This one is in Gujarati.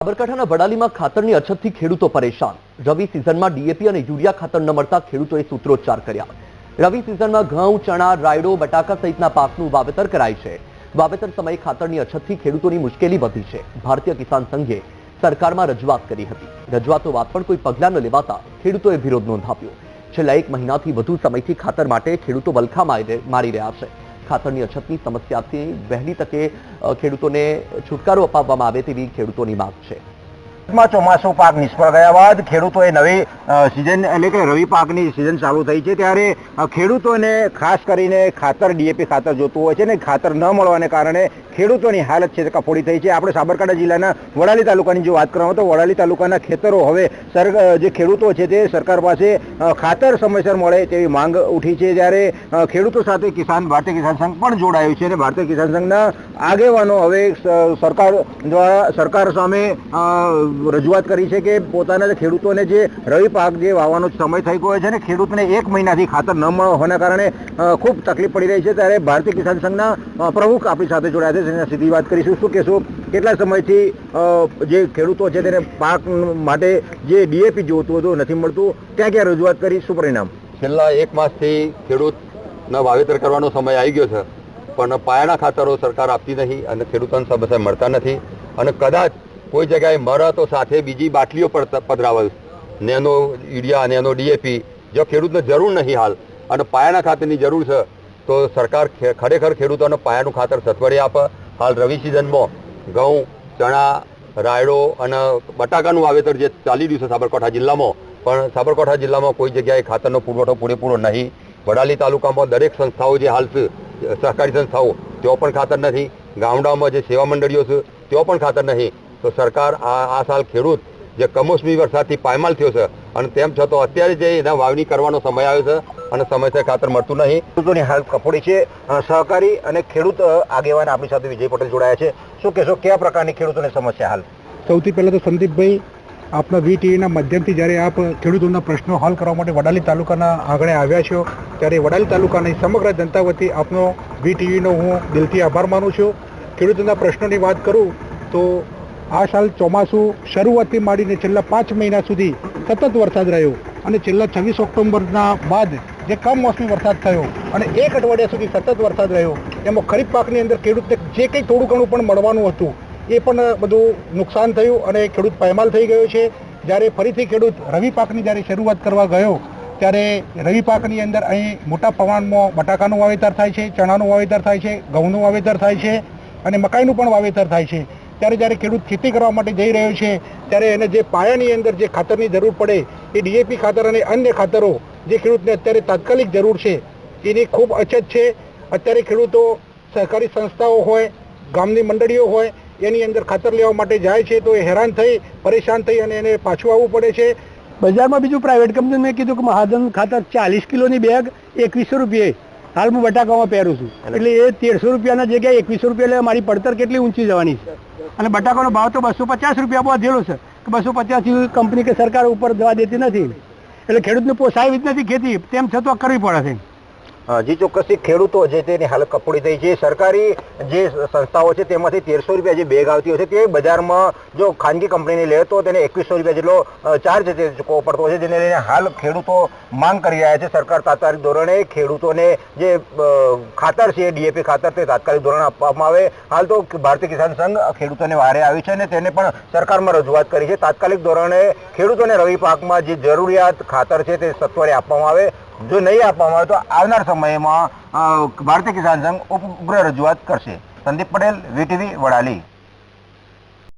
સાબરકાંઠાના વડાલીમાં ખાતરની અછતથી ખેડૂતો પરેશાન. રવિ સિઝનમાં ડીએપી અને યુરિયા ખાતર ન મળતા ખેડૂતોએ સૂત્રોચ્ચાર કર્યા. રવિ સિઝનમાં ઘઉં, ચણા, રાયડો, બટાકા સહિતના પાકનું વાવેતર કરાય છે. વાવેતર સમયે ખાતરની અછતથી ખેડૂતોની મુશ્કેલી વધી છે. ભારતીય કિસાન સંઘે સરકારમાં રજૂઆત કરી હતી. રજૂઆતો બાદ પણ કોઈ પગલાં ન લેવાતા ખેડૂતોએ વિરોધ નોંધાવ્યો. છેલ્લા એક મહિનાથી વધુ સમયથી ખાતર માટે ખેડૂતો વલખા મારી રહ્યા છે. ખાતરની અછતની સમસ્યાથી વહેલી તકે ખેડૂતોને છુટકારો અપાવવામાં આવે તેવી ખેડૂતોની માંગ છે. માં ચોમાસું પાક નિષ્ફળ ગયા બાદ ખેડૂતોએ નવી સિઝન એટલે કે રવિ પાકની સિઝન ચાલુ થઈ છે ત્યારે ખેડૂતોને ખાસ કરીને ખાતર, ડીએપી ખાતર જોતું હોય છે ને ખાતર ન મળવાને કારણે ખેડૂતોની હાલત છે કફોડી થઈ છે. આપણે સાબરકાંઠા જિલ્લાના વડાલી તાલુકાની જો વાત કરવામાં તો વડાલી તાલુકાના ખેતરો હવે સર જે ખેડૂતો છે તે સરકાર પાસે ખાતર સમયસર મળે તેવી માંગ ઉઠી છે જ્યારે ખેડૂતો સાથે કિસાન, ભારતીય કિસાન સંઘ પણ જોડાયું છે અને ભારતીય કિસાન સંઘના આગેવાનો હવે સરકાર દ્વારા, સરકાર સામે રજૂઆત કરી છે કે પોતાના ખેડૂતોને જે રવિ પાક જે વાવવાનો સમય થઈ ગયો છે ને, ખેડૂતને એક મહિનાથી ખાતર ન મળવાના કારણે ખૂબ તકલીફ પડી રહી છે. ત્યારે ભારતીય કિસાન સંઘના પ્રમુખ આપણી સાથે જોડાયા છે. તેના સીધી વાત કરીશું. શું કહેશું, કેટલા સમયથી જે ખેડૂતો છે તેને પાક માટે જે ડીએપી જોતું હતું, નથી મળતું, ક્યાં ક્યાં રજૂઆત કરી, શું પરિણામ? છેલ્લા એક માસથી ખેડૂતના વાવેતર કરવાનો સમય આવી ગયો છે, પણ પાયાના ખાતરો સરકાર આપતી નથી અને ખેડૂતોને સમસ્યા મળતા નથી. અને કદાચ કોઈ જગ્યાએ મર તો સાથે બીજી બાટલીઓ પધરાવે નેનો યુરિયા નેનો ડીએપી, જો ખેડૂતને જરૂર નહીં હાલ અને પાયાના ખાતરની જરૂર છે, તો સરકાર ખરેખર ખેડૂતોને પાયાનું ખાતર સત્વરે આપે. હાલ રવિ સિઝનમાં ઘઉં, ચણા, રાયડો અને બટાકાનું વાવેતર જે ચાલી રહ્યું છે સાબરકાંઠા જિલ્લામાં, પણ સાબરકાંઠા જિલ્લામાં કોઈ જગ્યાએ ખાતરનો પુરવઠો પૂરેપૂરો નહીં. વડાલી તાલુકામાં દરેક સંસ્થાઓ જે હાલ છે, સહકારી સંસ્થાઓ તેઓ પણ ખાતર નથી. ગામડાઓમાં જે સેવા મંડળીઓ છે તેઓ પણ ખાતર નહીં. તો સરકાર આ આ સાલ ખેડૂત જે કમોસમી વરસાદથી પાયમાલ થયો છે અને તેમ છતાં અત્યારે જે એના વાવણી કરવાનો સમય આવ્યો છે અને સમયસર ખાતર મળતું નહીં. ખેડૂતોની હાલ કફોડી છે સહકારી અને ખેડૂત આગેવાન આપણી સાથે વિજય પટેલ જોડાયા છે. શું કહેશો, કયા પ્રકારની ખેડૂતોની સમસ્યા હાલ? સૌથી પહેલાં તો સંદીપભાઈ, આપના વી ટીવીના માધ્યમથી જ્યારે આપ ખેડૂતોના પ્રશ્નો હલ કરવા માટે વડાલી તાલુકાના આંગણે આવ્યા છો, ત્યારે વડાલી તાલુકાની સમગ્ર જનતા વતી આપનો વી ટીવીનો હું દિલથી આભાર માનું છું. ખેડૂતોના પ્રશ્નોની વાત કરું તો આ સાલ ચોમાસું શરૂઆતથી માંડીને છેલ્લા પાંચ મહિના સુધી સતત વરસાદ રહ્યો અને છેલ્લા છવ્વીસ ઓક્ટોબરના બાદ જે કમોસમી વરસાદ થયો અને એક અઠવાડિયા સુધી સતત વરસાદ રહ્યો, એમાં ખરીફ પાકની અંદર ખેડૂતને જે કંઈ થોડું ઘણું પણ મળવાનું હતું, એ પણ બધું નુકસાન થયું અને ખેડૂત પાયમાલ થઈ ગયો છે. જ્યારે ફરીથી ખેડૂત રવિ પાકની જ્યારે શરૂઆત કરવા ગયો, ત્યારે રવિ પાકની અંદર અહીં મોટા પ્રમાણમાં બટાકાનું વાવેતર થાય છે, ચણાનું વાવેતર થાય છે, ઘઉંનું વાવેતર થાય છે અને મકાઈનું પણ વાવેતર થાય છે. ત્યારે જ્યારે ખેડૂત ખેતી કરવા માટે જઈ રહ્યો છે, ત્યારે એને જે પાયાની અંદર જે ખાતરની જરૂર પડે, એ ડીએપી ખાતર અને અન્ય ખાતરો જે ખેડૂતને અત્યારે તાત્કાલિક જરૂર છે, એની ખૂબ અછત છે. અત્યારે ખેડૂતો સહકારી સંસ્થાઓ હોય, ગામની મંડળીઓ હોય, એની અંદર ખાતર લેવા માટે જાય છે તો એ હેરાન થઈ, પરેશાન થઈ અને એને પાછું આવવું પડે છે. બજારમાં બીજું પ્રાઇવેટ કંપની મેં કીધું કે મહાજન ખાતર ચાલીસ કિલોની બેગ એકવીસો રૂપિયે હાલ હું બટાકામાં પહેરું છું. એટલે એ તેરસો રૂપિયાના જગ્યાએ એકવીસો રૂપિયા એટલે મારી પડતર કેટલી ઊંચી જવાની છે? અને બટાકાનો ભાવ તો બસો પચાસ રૂપિયા વધેલો છે. કે બસો પચાસ કંપની કે સરકાર ઉપર જવા દેતી નથી. એટલે ખેડૂતને પોસાય જ નથી ખેતી. તેમ છતાં કરવી પડે છે. જી ચોક્કસથી ખેડૂતો છે તેની હાલત કફોડી થઈ છે. સરકારી જે સંસ્થાઓ છે તેમાંથી તેરસો રૂપિયા જે બેગ આવતી હોય છે, તે બજારમાં જો ખાનગી કંપનીને લે તો તેને એકવીસો રૂપિયા જેટલો ચાર્જ તે ચૂકવવો પડતો છે, જેને લઈને હાલ ખેડૂતો માંગ કરી રહ્યા છે. સરકાર તાત્કાલિક ધોરણે ખેડૂતોને જે ખાતર છે, ડીએપી ખાતર તે તાત્કાલિક ધોરણે આપવામાં આવે. હાલ તો ભારતીય કિસાન સંઘ ખેડૂતોને વારે આવી છે અને તેને પણ સરકારમાં રજૂઆત કરી છે. તાત્કાલિક ધોરણે ખેડૂતોને રવિ પાકમાં જે જરૂરિયાત ખાતર છે તે સત્વરે આપવામાં આવે. જો નહીં આપવામાં આવે તો આવનાર સમયમાં ભારતીય કિસાન સંઘ ઉપગ્રહ રજૂઆત કરશે. સંદીપ પટેલ, વીટીવી વડાલી.